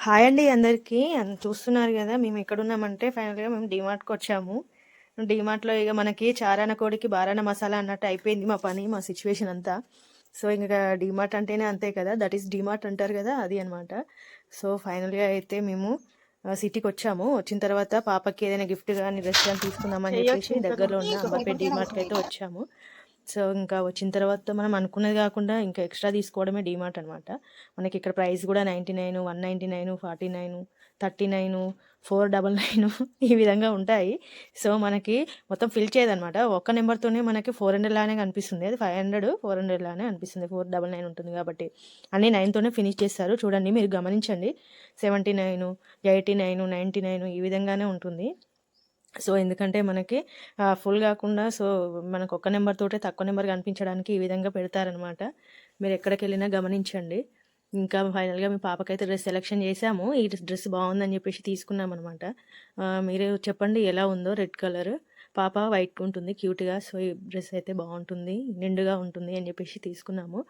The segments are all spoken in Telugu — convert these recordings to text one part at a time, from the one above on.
హాయ్ అండి అందరికీ. చూస్తున్నారు కదా మేము ఎక్కడ ఉన్నామంటే ఫైనల్గా మేము డిమార్ట్కి వచ్చాము. డిమార్ట్లో ఇక మనకి చారాన కోడికి బారాన మసాలా అన్నట్టు అయిపోయింది మా పని మా సిచ్యువేషన్ అంతా. సో ఇంకా డిమార్ట్ అంటేనే అంతే కదా దట్ ఈస్ డిమార్ట్ అంటారు కదా అది అనమాట సో ఫైనల్గా అయితే మేము సిటీకి వచ్చాము. వచ్చిన తర్వాత పాపకి ఏదైనా గిఫ్ట్ కానీ కానీ తీసుకుందామని చెప్పేసి దగ్గరలో ఉన్న అంబర్పేట డిమార్ట్కి అయితే వచ్చాము. సో ఇంకా వచ్చిన తర్వాత మనం అనుకున్నది కాకుండా ఇంకా ఎక్స్ట్రా తీసుకోవడమే డిమార్ట్ అనమాట మనకి ఇక్కడ ప్రైస్ కూడా ninety nine one ninety nine forty nine thirty nine four double nine ఈ విధంగా ఉంటాయి. సో మనకి మొత్తం ఫిల్ చేయదనమాట ఒక్క నెంబర్తోనే మనకి ఫోర్ హండ్రెడ్ లానే కనిపిస్తుంది. అది ఫైవ్ హండ్రెడ్ ఫోర్ హండ్రెడ్ లానే అనిపిస్తుంది. ఫోర్ డబల్ నైన్ ఉంటుంది కాబట్టి. అన్ని నైన్తోనే ఫినిష్ చేస్తారు. చూడండి మీరు గమనించండి. Seventy nine eighty nine ninety nine ఈ విధంగానే ఉంటుంది. సో ఎందుకంటే మనకి ఫుల్ కాకుండా సో మనకు ఒక్క నెంబర్ తోటే తక్కువ నెంబర్ కనిపించడానికి ఈ విధంగా పెడతారనమాట. మీరు ఎక్కడికి వెళ్ళినా గమనించండి. ఇంకా ఫైనల్గా మీ పాపకైతే డ్రెస్ సెలెక్షన్ చేసాము. ఈ డ్రెస్ బాగుందని చెప్పేసి తీసుకున్నాం అనమాట మీరు చెప్పండి ఎలా ఉందో రెడ్ కలర్. పాప వైట్ ఉంటుంది క్యూట్గా సో ఈ డ్రెస్ అయితే బాగుంటుంది నిండుగా ఉంటుంది అని చెప్పేసి తీసుకున్నాము.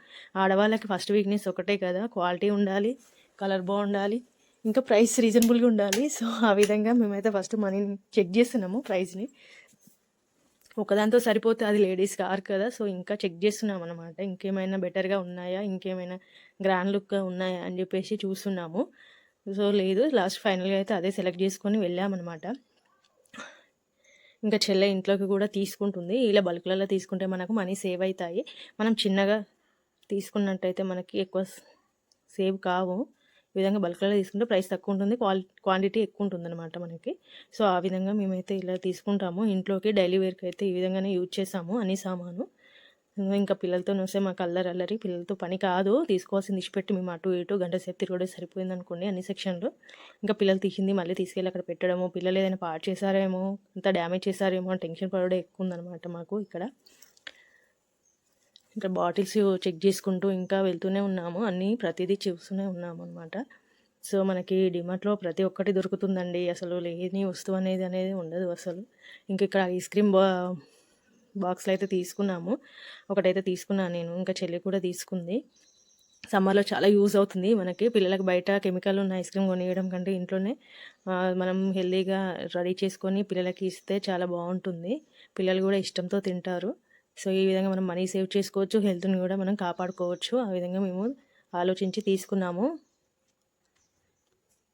ఆడవాళ్ళకి ఫస్ట్ వీక్నెస్ ఒకటే కదా క్వాలిటీ ఉండాలి కలర్ బాగుండాలి ఇంకా ప్రైస్ రీజనబుల్గా ఉండాలి. సో ఆ విధంగా మేమైతే ఫస్ట్ మనీని చెక్ చేస్తున్నాము ప్రైస్ని. ఒకదాంతో సరిపోతే అది లేడీస్ కారు కదా సో ఇంకా చెక్ చేస్తున్నాం అనమాట ఇంకేమైనా బెటర్గా ఉన్నాయా ఇంకేమైనా గ్రాండ్ లుక్గా ఉన్నాయా అని చెప్పేసి చూస్తున్నాము. సో లేదు లాస్ట్ ఫైనల్గా అయితే అదే సెలెక్ట్ చేసుకొని వెళ్ళామన్నమాట ఇంకా చెల్లె ఇంట్లోకి కూడా తీసుకుంటుంది. ఇలా బల్క్లలో తీసుకుంటే మనకు మనీ సేవ్ అవుతాయి. మనం చిన్నగా తీసుకున్నట్టయితే మనకి ఎక్కువ సేవ్ కావు. ఈ విధంగా బల్క్లలో తీసుకుంటే ప్రైస్ తక్కువ ఉంటుంది క్వాలి క్వాంటిటీ ఎక్కువ ఉంటుంది అనమాట మనకి. సో ఆ విధంగా మేమైతే ఇలా తీసుకుంటాము. ఇంట్లోకి డైలీ వేర్కి అయితే ఈ విధంగానే యూజ్ చేసాము అన్ని సామాను. ఇంకా పిల్లలతో వస్తే మాకు అల్లరి అల్లరి పిల్లలతో పని కాదు. తీసుకోవాల్సింది ఇచ్చిపెట్టి మేము అటు ఇటు గంట సేపు తిరగడం సరిపోయింది అనుకోండి అన్ని సెక్షన్లు. ఇంకా పిల్లలు తీసింది మళ్ళీ తీసుకెళ్ళి అక్కడ పెట్టడము పిల్లలు ఏదైనా పాడు చేశారేమో అంత డ్యామేజ్ చేశారేమో అని టెన్షన్ పడడం ఎక్కువ ఉందన్నమాట మాకు ఇక్కడ. ఇంకా బాటిల్స్ చెక్ చేసుకుంటూ ఇంకా వెళ్తూనే ఉన్నాము. అన్నీ ప్రతిదీ చూస్తూనే ఉన్నాము అనమాట సో మనకి డిమార్ట్లో ప్రతి ఒక్కటి దొరుకుతుందండి. అసలు లేని వస్తువు అనేది అనేది ఉండదు అసలు. ఇంకా ఇక్కడ ఐస్ క్రీమ్ బా బాక్స్లో అయితే తీసుకున్నాము. ఒకటైతే తీసుకున్నాను నేను. ఇంకా చెల్లి కూడా తీసుకుంది. సమ్మర్లో చాలా యూజ్ అవుతుంది. మనకి పిల్లలకు బయట కెమికల్ ఉన్న ఐస్ క్రీమ్ కొనియడం కంటే ఇంట్లోనే మనం హెల్తీగా రెడీ చేసుకొని పిల్లలకి ఇస్తే చాలా బాగుంటుంది. పిల్లలు కూడా ఇష్టంతో తింటారు. సో ఈ విధంగా మనం మనీ సేవ్ చేసుకోవచ్చు. హెల్త్ని కూడా మనం కాపాడుకోవచ్చు. ఆ విధంగా మేము ఆలోచించి తీసుకున్నాము.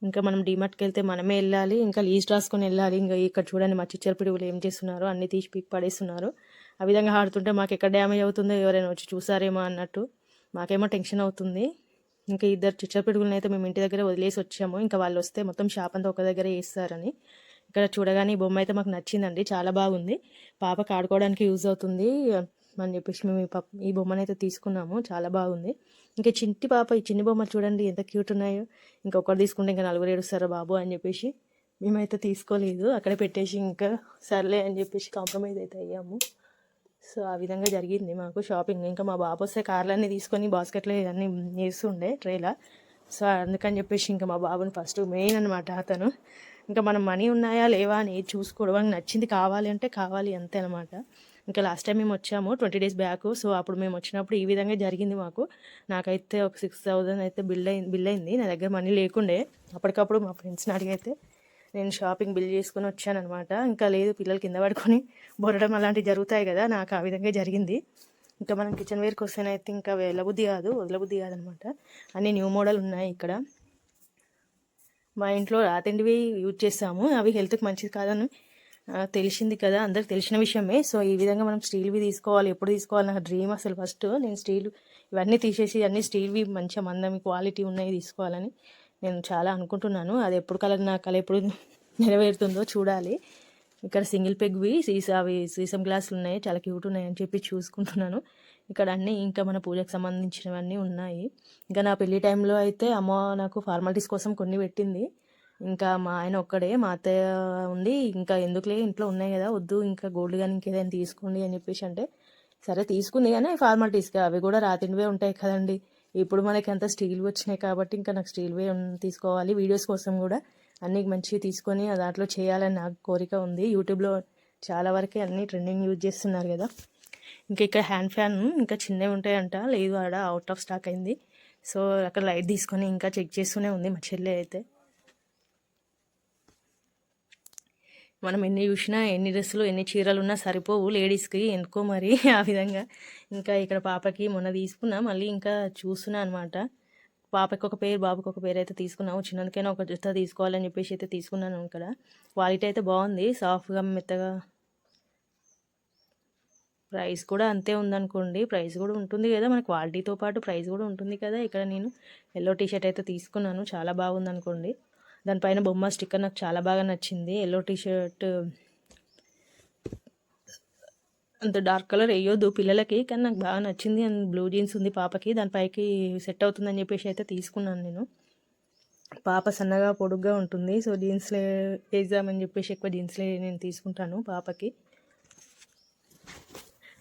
ఇంకా మనం డిమార్ట్కి వెళ్తే మనమే వెళ్ళాలి. ఇంకా లీస్ట్ రాసుకొని వెళ్ళాలి. ఇంకా ఇక్కడ చూడండి మా చిచ్చర పిడుగులు ఏం చేస్తున్నారు? అన్ని తీసి పీక్ పడేస్తున్నారు. ఆ విధంగా ఆడుతుంటే మాకు ఎక్కడ డ్యామేజ్ అవుతుందో ఎవరైనా వచ్చి చూసారేమో అన్నట్టు మాకేమో టెన్షన్ అవుతుంది. ఇంకా ఇద్దరు చిచ్చర పిడుగులను అయితే మేము ఇంటి దగ్గర వదిలేసి వచ్చాము. ఇంకా వాళ్ళు వస్తే మొత్తం షాప్ అంతా ఒక దగ్గర వేస్తారని. ఇక్కడ చూడగానే ఈ బొమ్మ అయితే మాకు నచ్చిందండి. చాలా బాగుంది. పాపకు ఆడుకోవడానికి యూజ్ అవుతుంది. అని చెప్పేసి మేము ఈ పాప ఈ బొమ్మను అయితే తీసుకున్నాము. చాలా బాగుంది. ఇంకా చింటి పాప ఈ చిన్ని బొమ్మలు చూడండి ఎంత క్యూట్ ఉన్నాయో. ఇంకా ఒకటి తీసుకుంటే ఇంకా నలుగురు ఏడుస్తారా బాబు అని చెప్పేసి మేమైతే తీసుకోలేదు. అక్కడ పెట్టేసి ఇంకా సర్లే అని చెప్పేసి కాంప్రమైజ్ అయితే అయ్యాము. సో ఆ విధంగా జరిగింది మాకు షాపింగ్. ఇంకా మా బాబు వస్తే కార్లన్నీ తీసుకొని బాస్కెట్లో ఇవన్నీ వేస్తుండే ట్రేలా. సో అందుకని చెప్పేసి ఇంకా మా బాబుని ఫస్ట్ మెయిన్ అనమాట అతను. ఇంకా మనం మనీ ఉన్నాయా లేవా అని చూసుకోవడం నచ్చింది. కావాలి అంటే కావాలి అంతే అనమాట ఇంకా లాస్ట్ టైం మేము వచ్చాము ట్వంటీ డేస్ బ్యాక్ సో అప్పుడు మేము వచ్చినప్పుడు ఈ విధంగా జరిగింది మాకు. నాకైతే ఒక సిక్స్ థౌజండ్ అయితే బిల్ అయింది బిల్ అయింది. నా దగ్గర మనీ లేకుండే. అప్పటికప్పుడు మా ఫ్రెండ్స్ని అడిగైతే నేను షాపింగ్ బిల్ చేసుకుని వచ్చానమాట ఇంకా లేదు పిల్లలు కింద పడుకొని బొరడం అలాంటివి జరుగుతాయి కదా నాకు ఆ విధంగా జరిగింది. ఇంకా మనం కిచెన్ వేర్కి వస్తేనైతే ఇంకా వెళ్ళబుద్ధి కాదు వదలబుద్ధి కాదనమాట అన్ని న్యూ మోడల్ ఉన్నాయి ఇక్కడ. మా ఇంట్లో రాతిండివి యూజ్ చేస్తాము. అవి హెల్త్కి మంచిది కాదని తెలిసింది కదా అందరికి తెలిసిన విషయమే. సో ఈ విధంగా మనం స్టీల్వి తీసుకోవాలి ఎప్పుడు తీసుకోవాలి నాకు డ్రీమ్ అసలు ఫస్ట్. నేను స్టీల్ ఇవన్నీ తీసేసి అన్ని స్టీల్వి మంచిగా మందం క్వాలిటీ ఉన్నాయి తీసుకోవాలని నేను చాలా అనుకుంటున్నాను. అది ఎప్పుడు కలర్ నా కళ ఎప్పుడు నెరవేరుతుందో చూడాలి. ఇక్కడ సింగిల్ పెగ్వి సీసా అవి సీసం గ్లాసులు ఉన్నాయి చాలా క్యూట్ ఉన్నాయి అని చెప్పి చూసుకుంటున్నాను. ఇక్కడ అన్నీ ఇంకా మన పూజకు సంబంధించినవన్నీ ఉన్నాయి. ఇంకా నా పెళ్ళి టైంలో అయితే అమ్మ నాకు ఫార్మాలిటీస్ కోసం కొన్ని పెట్టింది. ఇంకా మా ఆయన ఒక్కడే మా అత్తయ్య ఉండి ఇంకా ఎందుకులే ఇంట్లో ఉన్నాయి కదా వద్దు ఇంకా గోల్డ్ కానీ ఇంకేదైనా తీసుకోండి అని చెప్పేసి అంటే సరే తీసుకుంది కానీ ఫార్మాలిటీస్గా అవి కూడా రాతిండివే ఉంటాయి కదండి. ఇప్పుడు మనకి అంత స్టీల్ వచ్చినాయి కాబట్టి ఇంకా నాకు స్టీల్వే తీసుకోవాలి వీడియోస్ కోసం కూడా. అన్నీ మంచిగా తీసుకొని దాంట్లో చేయాలని నాకు కోరిక ఉంది. యూట్యూబ్లో చాలా వరకే అన్నీ ట్రెండింగ్ యూజ్ చేస్తున్నారు కదా. ఇంకా ఇక్కడ హ్యాండ్ ఫ్యాన్ ఇంకా చిన్నవి ఉంటాయంట. లేదు ఆడ అవుట్ ఆఫ్ స్టాక్ అయింది. సో అక్కడ లైట్ తీసుకొని ఇంకా చెక్ చేస్తూనే ఉంది మా చెల్లి అయితే. మనం ఎన్ని చూసినా ఎన్ని డ్రెస్సులు ఎన్ని చీరలు ఉన్నా సరిపోవు లేడీస్కి. ఎందుకో మరి ఆ విధంగా. ఇంకా ఇక్కడ పాపకి మొన్న తీసుకున్నా మళ్ళీ ఇంకా చూస్తున్నా అనమాట పాపకి ఒక పేరు బాబుకి ఒక పేరు అయితే తీసుకున్నాము. చిన్నందుకైనా ఒక జత తీసుకోవాలని చెప్పేసి అయితే తీసుకున్నాను ఇక్కడ. క్వాలిటీ అయితే బాగుంది. సాఫ్ట్గా మెత్తగా. ప్రైస్ కూడా అంతే ఉందనుకోండి. ప్రైస్ కూడా ఉంటుంది కదా. మన క్వాలిటీతో పాటు ప్రైస్ కూడా ఉంటుంది కదా. ఇక్కడ నేను ఎల్లో టీ షర్ట్ అయితే తీసుకున్నాను. చాలా బాగుంది అనుకోండి దానిపైన బొమ్మ స్టిక్కర్ నాకు చాలా బాగా నచ్చింది. ఎల్లో టీ షర్ట్ అంత డార్క్ కలర్ వేయొద్దు. పిల్లలకి కానీ నాకు బాగా నచ్చింది. అండ్ బ్లూ జీన్స్ ఉంది పాపకి. దానిపైకి సెట్ అవుతుందని చెప్పేసి అయితే తీసుకున్నాను నేను. పాప సన్నగా పొడుగ్గా ఉంటుంది. సో జీన్స్లే వేద్దామని చెప్పేసి ఎక్కువ జీన్స్లే నేను తీసుకుంటాను పాపకి.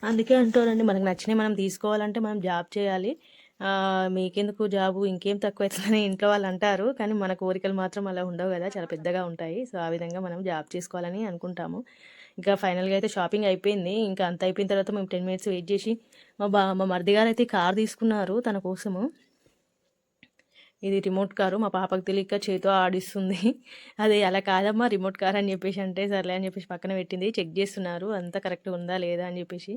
అందుకే అంటారండి మనకు నచ్చినవి మనం తీసుకోవాలంటే మనం జాబ్ చేయాలి. మీకెందుకు జాబు? ఇంకేం తక్కువ అవుతుందని ఇంట్లో వాళ్ళు అంటారు. కానీ మన కోరికలు మాత్రం అలా ఉండవు కదా. చాలా పెద్దగా ఉంటాయి. సో ఆ విధంగా మనం జాబ్ చేసుకోవాలని అనుకుంటాము. ఇంకా ఫైనల్గా అయితే షాపింగ్ అయిపోయింది. ఇంకా అంత అయిపోయిన తర్వాత మేము టెన్ మినిట్స్ వెయిట్ చేసి మా బా మా మరిది గారు అయితే కార్ తీసుకున్నారు తన కోసము. ఇది రిమోట్ కారు. మా పాపకు తెలియక చేతితో ఆడిస్తుంది. అది అలా కాదమ్మా రిమోట్ కార్ అని చెప్పేసి అంటే సర్లే అని చెప్పేసి పక్కన పెట్టింది. చెక్ చేస్తున్నారు. అంతా కరెక్ట్గా ఉందా లేదా అని చెప్పేసి.